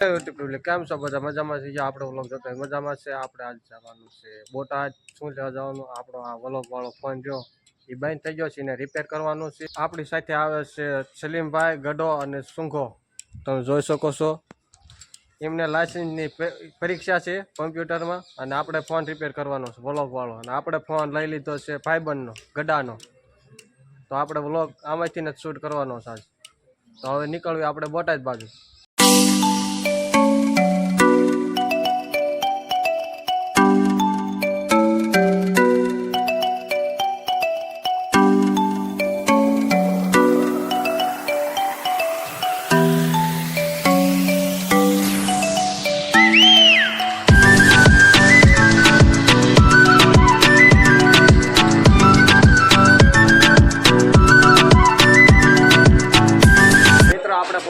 કેમ છો બધા? મજામાં છે? આપણે વ્લોગ જોતો મજામાં છે. આપણે આજ જવાનું છે બોટાદ. શું લેવા જવાનું? આપણો આ વ્લોગ વાળો ફોન જો એ બંધ થઈ ગયો છે, એને રિપેર કરવાનું છે. આપણી સાથે આવે છે સલીમભાઈ, ગડો અને સુંઘો. તમે જોઈ શકો છો. એમને લાયસન્સની પ- પરીક્ષા છે કોમ્પ્યુટરમાં અને આપણે ફોન રિપેર કરવાનો છે વ્લોગ વાળો અને આપણે ફોન લઈ લીધો છે ફાઈબરનો ગડાનો. તો આપણે વ્લોગ આમાંથી જ શૂટ કરવાનો છે તો હવે નીકળવી આપણે બોટાદ બાજુ.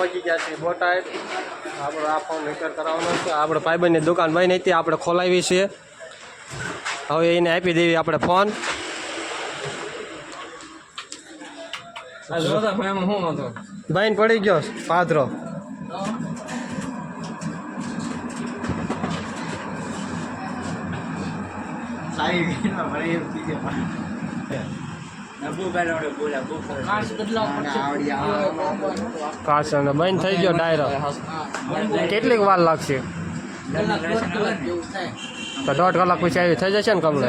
પહોંચી ગયા છીએ બોટાદ આપણો આ ફોન રિપેર કરાવવાનો છે. આપણે ભાઈબંધની દુકાન બની હતી આપણે ખોલાવી છે. હવે એને આપી દેવી આપણે ફોન બાઈન પડી ગયો પાથરો કાચ અને બંધ થઈ ગયો ડાયરો. કેટલીક વાર લાગશે? તો દોઢ કલાક પછી આવી થઈ જશે ને કમલે?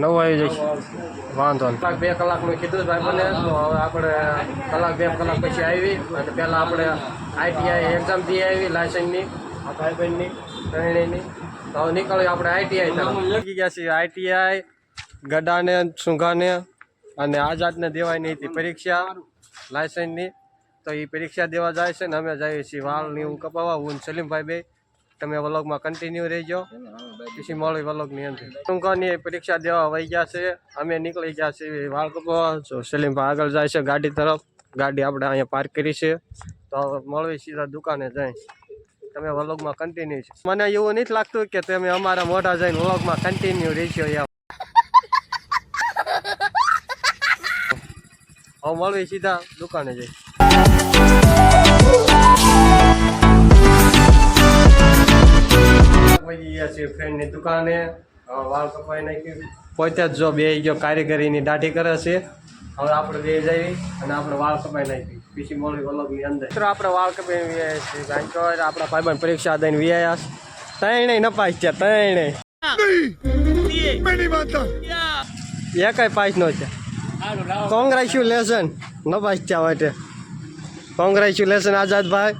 નવું આવી જશે. વાંધો નહીં. કલાક બે કલાકનું કીધું ભાઈ મને તો હવે આપણે કલાક બે કલાક પછી આવી. અને પહેલાં આપણે આઈટીઆઈ એક્ઝામ દી આવી લાયસન્સની આ ભાઈબંધની ત્રણેયની. તો હવે નીકળી આપણે આઈટીઆઈ લાગી ગયા છીએ આઈટીઆઈ ગડાને, સુંઘાને અને આઝાદને દેવાની હતી પરીક્ષા, લાયસન્સની. તો એ પરીક્ષા દેવા જાય છે ને અમે જઈએ છીએ વાળની હું કપાવા હું ને સલીમભાઈ બે, તમે વ્લોગમાં કન્ટિન્યુ રહેજો. પછી મળી વ્લોગની અંદર. ટૂંકાની પરીક્ષા દેવા વહી ગયા છે. અમે નીકળી ગયા છીએ વાળ કપાવા જો સલીમભાઈ આગળ જાય છે ગાડી તરફ. ગાડી આપણે અહીંયા પાર્ક કરી છે. તો મળવી સીધા દુકાને જાય. તમે વ્લોગમાં કન્ટિન્યુ છે મને એવું નથી લાગતું કે તમે અમારા મોઢા જઈને વ્લોગમાં કન્ટિન્યુ રહેશો એમ હવે મળવી સીધા દુકાને જઈ. ફ્રેન્ડની દુકાને. હવે વાળ કપાઈ નાખ્યું. પોતે જ જો બે ગયો કારીગરીની દાઢી કરે છે. હવે આપણે બે જઈ અને આપણે વાળ કપાઈ નાખી. પછી મોડી વલોગની અંદર. મિત્રો આપણે વાળ કપાઈ વ્યાયા છીએ કારણ કે આપણા ભાઈબંધ પરીક્ષા દઈને વ્યાયા ત્રણેય નપાસ છે ત્રણેય. એકાય પાસ નો છે કોંગ્રેચ્યુલેશન છે માટે કોંગ્રેચ્યુલેશન આઝાદભાઈ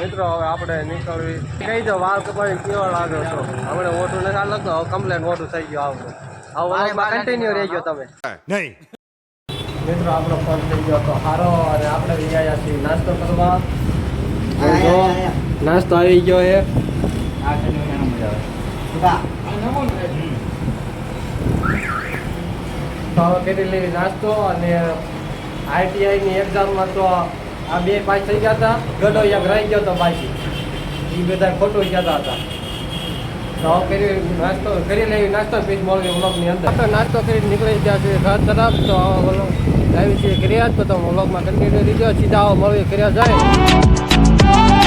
મિત્રો હવે આપણે નીકળવી. કહી દો વાળ કપાઈ કેવો લાગે છો? હમણે ઓટું નથી હાલ હવે કમ્પ્લેન ઓટું થઈ ગયો આવું હવે કન્ટિન્યુ રહી ગયો તમે. નહીં. મિત્રો આપણો ફોન થઈ ગયો તો સારો અને આપણે ગયા છીએ નાસ્તો કરવા. નાસ્તો આવી ગયો છે. તો કરી લેવી નાસ્તો અને આઈટીઆઈની એક્ઝામમાં તો આ બે પાસ થઈ ગયા હતા. ગડો એક રહી ગયો હતો પાછી. એ બધા ખોટું કહેતા હતા. તો કરી નાસ્તો કરી લેવી નાસ્તો પીસ મળવી વ્લોગની અંદર. નાસ્તો કરી નીકળી ગયા છે ઘર તરફ તો છીએ કર્યા તો તમે વ્લોગમાં કન્ટિન્યુ રીજો સીધા મળવી કર્યા જાય.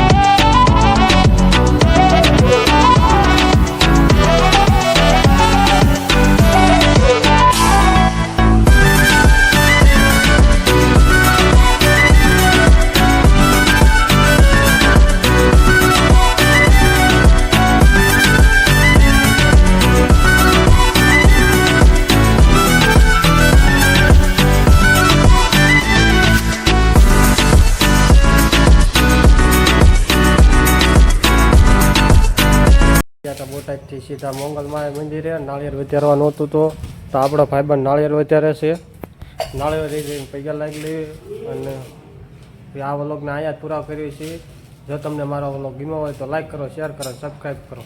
બોટાદથી સીધા મંગલમાય મંદિરે, નાળિયેર વધારવા હતું તો તો આપણો ભાઈબંધ નાળિયેર વધારે છે. નાળિયેર લઈ જઈને પૈસા લાગી લઈએ અને આ વ્લોગને અહીંયા જ પૂરા કરીએ છીએ. જો તમને મારો વ્લોગ ગમ્યો હોય તો લાઈક કરો શેર કરો સબસ્ક્રાઈબ કરો.